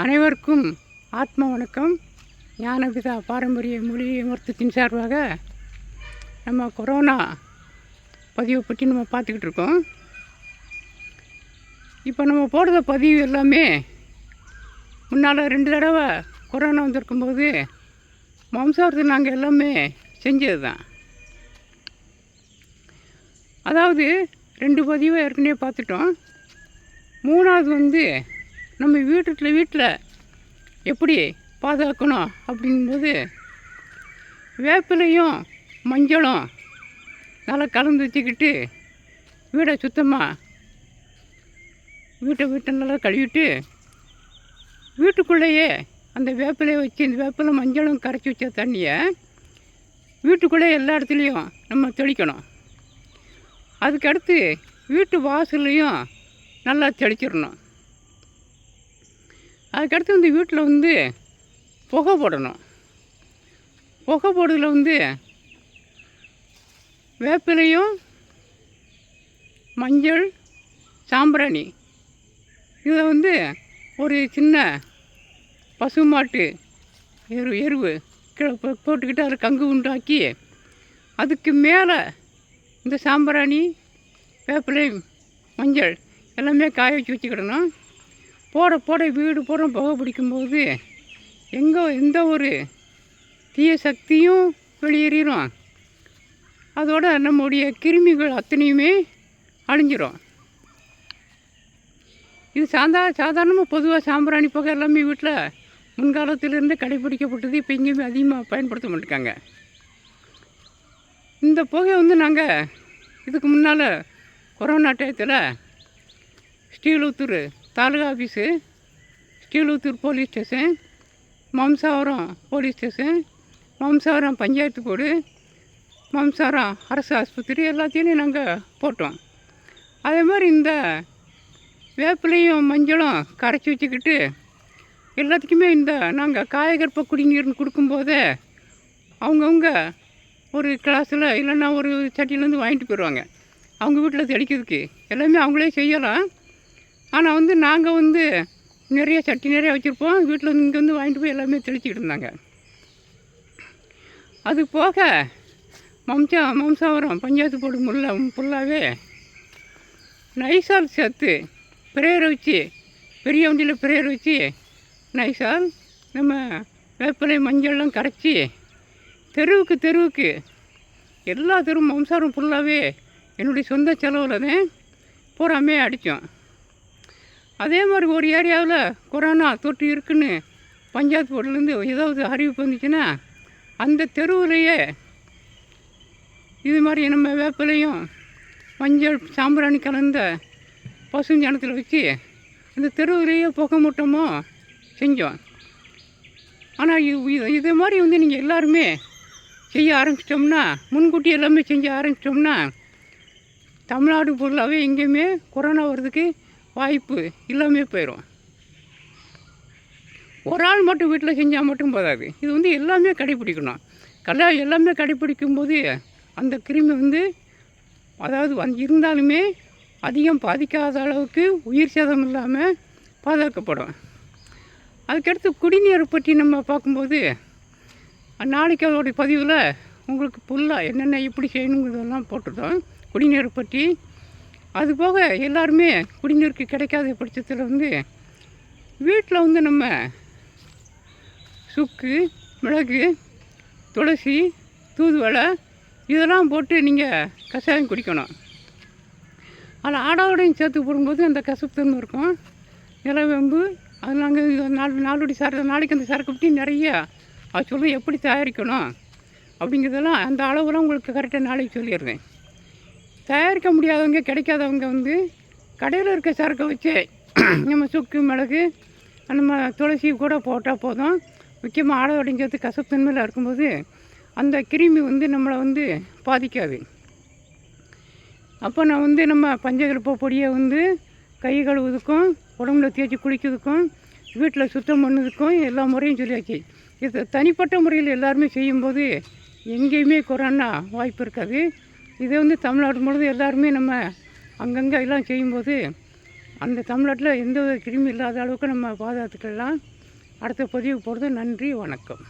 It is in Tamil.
அனைவருக்கும் ஆத்ம வணக்கம். ஞானபிதா பாரம்பரிய மொழி மருத்துவத்தின் சார்பாக நம்ம கொரோனா பதிவை பற்றி நம்ம பார்த்துக்கிட்டு இருக்கோம். இப்போ நம்ம போடுற பதிவு எல்லாமே முன்னால் ரெண்டு தடவை கொரோனா வந்திருக்கும்போது மாம்சாரத்தை நாங்கள் எல்லாமே செஞ்சது தான் அதாவது ரெண்டு பதிவை ஏற்கனவே பார்த்துட்டோம். மூணாவது வந்து நம்ம வீட்டில் வீட்டில் எப்படி பாதுகாக்கணும் அப்படிங்கும்போது வேப்பிலையும் மஞ்சளும் நல்லா கலந்து வச்சுக்கிட்டு வீடை சுத்தமாக வீட்டை வீட்டை நல்லா கழுவிட்டு வீட்டுக்குள்ளேயே அந்த வேப்பிலையை வச்சு இந்த வேப்பிலை மஞ்சளும் கரைச்சி வச்ச தண்ணியை வீட்டுக்குள்ளே எல்லா இடத்துலையும் நம்ம தெளிக்கணும். அதுக்கடுத்து வீட்டு வாசல்லையும் நல்லா தெளிச்சிடணும். அதுக்கடுத்து வந்து வீட்டில் வந்து புகை போடணும். புகை போடுறதுல வந்து வேப்பிலையும் மஞ்சள் சாம்பிராணி. இதை வந்து ஒரு சின்ன பசுமாட்டு எரு எருவு கீழே போட்டுக்கிட்டு அதில் கங்கு உண்டாக்கி அதுக்கு மேலே இந்த சாம்பிராணி வேப்பிலை மஞ்சள் எல்லாமே காய வச்சு வச்சுக்கிடணும். போட போட வீடு பூரா புகை பிடிக்கும்போது எங்கே எந்த ஒரு தீய சக்தியும் வெளியேறிடும் அதோட நம்முடைய கிருமிகள் அத்தனையுமே அழிஞ்சிரும். இது சாதா சாதாரணமாக பொதுவாக சாம்பிராணி புகை எல்லாமே வீட்டில் முன்காலத்திலிருந்து கடைபிடிக்கப்பட்டது இப்போ எங்கேயுமே அதிகமாக பயன்படுத்த மாட்டேங்காங்க இந்த புகையை வந்து நாங்கள் இதுக்கு முன்னால் கொரோனா டயத்தில் ஸ்டீலுத்தூர் taluka office Keezhuthur police station Mamsavaram police station Mamsavaram panchayat board Mamsavaram அரசு ஆஸ்பத்திரி எல்லாத்தையும் நாங்கள் போட்டோம். அதே மாதிரி இந்த வேப்பிலையும் மஞ்சளும் கரைச்சி வச்சுக்கிட்டு எல்லாத்துக்குமே இந்த நாங்கள் காயகற்ப குடிநீர்னு கொடுக்கும்போதே அவங்கவுங்க ஒரு கிளாஸில் இல்லைன்னா ஒரு சட்டியிலேருந்து வாங்கிட்டு போயிடுவாங்க. அவங்க வீட்டில் தெளிக்கிறதுக்கு. எல்லாமே அவங்களே செய்யலாம். ஆனால் வந்து நாங்கள் வந்து நிறைய சட்டி நிறைய வச்சுருப்போம். வீட்டில் வந்து இங்கே வந்து வாங்கிட்டு போய் எல்லாமே தெளிச்சிக்கிட்டு இருந்தாங்க. அது போக மம்சா மம்சாவரம் பஞ்சாயத்து போர்டு முல்ல ஃபுல்லாகவே நைசால் சேர்த்து பிரேயர் வச்சு பெரிய வண்டியில் பிரேயர் வச்சு நைசால் நம்ம வேப்பிலை மஞ்சள்லாம் கரைச்சி தெருவுக்கு தெருவுக்கு எல்லா தெருவும் மம்சாரம் ஃபுல்லாகவே என்னுடைய சொந்த செலவில் தான் பூராமே அடித்தோம் அதே மாதிரி ஒரு ஏரியாவில் கொரோனா தொற்று இருக்குன்னு பஞ்சாயத்து போர்ட்லேருந்து ஏதாவது அறிவிப்பு வந்துச்சுன்னா அந்த தெருவுலையே இது மாதிரி நம்ம வேப்பிலையும் மஞ்சள் சாம்பிராணி கலந்த பசுஞ்சனத்தில் வச்சு அந்த தெருவுலையே புகை மூட்டமும் செஞ்சோம். ஆனால் இது இது- மாதிரி வந்து நீங்கள் எல்லாருமே செய்ய ஆரம்பிச்சிட்டோம்னா முன்கூட்டி எல்லாமே செஞ்சு ஆரம்பிச்சிட்டோம்னா தமிழ்நாடு பொருளாகவே எங்கேயுமே கொரோனா வர்றதுக்கு வாய்ப்பு எல்லாமே போயிடும் ஒரு ஆள் மட்டும் வீட்டில் செஞ்சால் மட்டும் போதாது. இது வந்து எல்லாமே கடைப்பிடிக்கணும். கல்யா எல்லாமே கடைப்பிடிக்கும் போது அந்த கிருமி வந்து அதாவது வந்து இருந்தாலுமே அதிகம் பாதிக்காத அளவுக்கு உயிர் சேதம் இல்லாமல் பாதுகாக்கப்படும். அதுக்கடுத்து குடிநீரை பற்றி நம்ம பார்க்கும்போது நாளைக்கு அதோடைய பதிவில் உங்களுக்கு ஃபுல்லாக என்னென்ன எப்படி செய்யணுங்கிறதெல்லாம் போட்டிருந்தோம் குடிநீரை பற்றி அது போக எல்லாருமே குடிநீருக்கு கிடைக்காத பட்சத்தில் வந்து வீட்டில் வந்து நம்ம சுக்கு மிளகு துளசி தூதுவளை இதெல்லாம் போட்டு நீங்கள் கஷாயம் குடிக்கணும். அதில் ஆடாவோடையும் சேர்த்து போடும்போது அந்த கசப்புத்தன்மை இருக்கும். நிலவேம்பு அது நாங்கள் நாலு நாலுடி சரக்கு நாளைக்கு அந்த சரக்கு பற்றி நிறைய அது சொல்லுவோம் எப்படி தயாரிக்கணும் அப்படிங்கிறதெல்லாம் அந்த அளவுலாம் உங்களுக்கு கரெக்டாக நாளைக்கு சொல்லிடுறேன். தயாரிக்க முடியாதவங்க கிடைக்காதவங்க வந்து கடையில் இருக்க சரக்கை வச்சு நம்ம சுக்கு மிளகு நம்ம துளசி கூட போட்டால் போதும். முக்கியமாக ஆடோடையும் உடைஞ்சது கசப்புத்தன்மையில் இருக்கும்போது அந்த கிருமி வந்து நம்மளை வந்து பாதிக்காது. அப்போ நான் வந்து நம்ம பஞ்சகல்ப பொடியை வந்து கை கழுவுறதுக்கும் உடம்புல தேய்ச்சி குளிக்கிறதுக்கும் வீட்டில் சுத்தம் பண்ணதுக்கும் எல்லா முறையும் சொல்லியாச்சு. இது தனிப்பட்ட முறையில் எல்லாருமே செய்யும்போது எங்கேயுமே கொரோனா வாய்ப்பு இருக்காது. இதே வந்து தமிழ்நாடு முழுவதும் எல்லாருமே நம்ம அங்கங்கே எல்லாம் செய்யும்போது அந்த தமிழ்நாட்டில் எந்த கிருமி இல்லாத அளவுக்கு நம்ம பாதுகாத்துக்கலாம். அடுத்த பதிவு போகிறது நன்றி வணக்கம்.